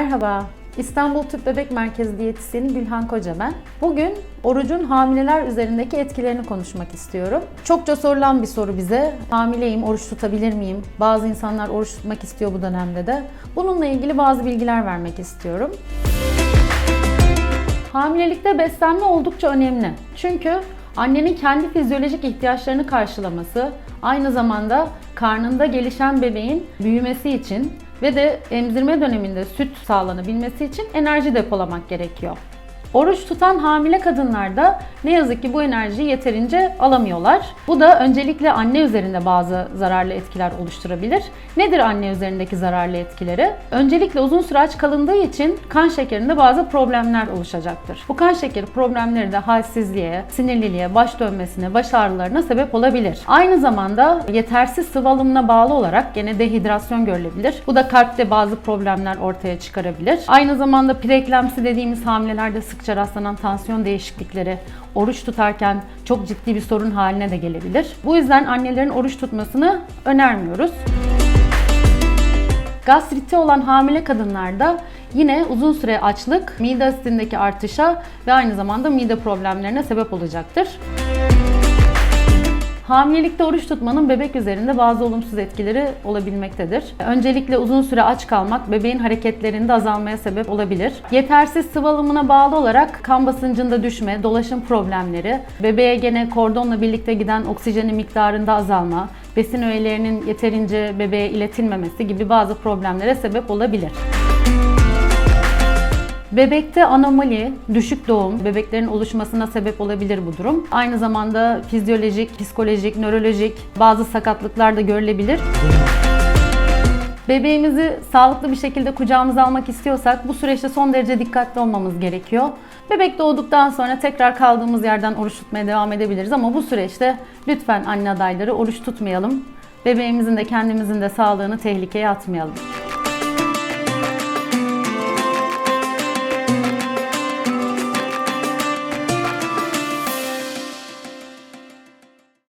Merhaba, İstanbul Tüp Bebek Merkezi diyetisyeni Gülhan Koca ben. Bugün orucun hamileler üzerindeki etkilerini konuşmak istiyorum. Çokça sorulan bir soru bize. Hamileyim, oruç tutabilir miyim? Bazı insanlar oruç tutmak istiyor bu dönemde de. Bununla ilgili bazı bilgiler vermek istiyorum. Hamilelikte beslenme oldukça önemli. Çünkü annenin kendi fizyolojik ihtiyaçlarını karşılaması, aynı zamanda karnında gelişen bebeğin büyümesi için ve de emzirme döneminde süt sağlanabilmesi için enerji depolamak gerekiyor. Oruç tutan hamile kadınlarda ne yazık ki bu enerjiyi yeterince alamıyorlar. Bu da öncelikle anne üzerinde bazı zararlı etkiler oluşturabilir. Nedir anne üzerindeki zararlı etkileri? Öncelikle uzun süre aç kalındığı için kan şekerinde bazı problemler oluşacaktır. Bu kan şekeri problemleri de halsizliğe, sinirliliğe, baş dönmesine, baş ağrılarına sebep olabilir. Aynı zamanda yetersiz sıvı alımına bağlı olarak gene dehidrasyon görülebilir. Bu da kalpte bazı problemler ortaya çıkarabilir. Aynı zamanda preeklemsi dediğimiz hamilelerde sıkça rastlanan tansiyon değişiklikleri oruç tutarken çok ciddi bir sorun haline de gelebilir. Bu yüzden annelerin oruç tutmasını önermiyoruz. Gastriti olan hamile kadınlarda yine uzun süre açlık, mide asitindeki artışa ve aynı zamanda mide problemlerine sebep olacaktır. Hamilelikte oruç tutmanın bebek üzerinde bazı olumsuz etkileri olabilmektedir. Öncelikle uzun süre aç kalmak bebeğin hareketlerinde azalmaya sebep olabilir. Yetersiz sıvı alımına bağlı olarak kan basıncında düşme, dolaşım problemleri, bebeğe gene kordonla birlikte giden oksijenin miktarında azalma, besin öğelerinin yeterince bebeğe iletilmemesi gibi bazı problemlere sebep olabilir. Bebekte anomali, düşük doğum, bebeklerin oluşmasına sebep olabilir bu durum. Aynı zamanda fizyolojik, psikolojik, nörolojik bazı sakatlıklar da görülebilir. Bebeğimizi sağlıklı bir şekilde kucağımıza almak istiyorsak bu süreçte son derece dikkatli olmamız gerekiyor. Bebek doğduktan sonra tekrar kaldığımız yerden oruç tutmaya devam edebiliriz ama bu süreçte lütfen anne adayları oruç tutmayalım. Bebeğimizin de kendimizin de sağlığını tehlikeye atmayalım.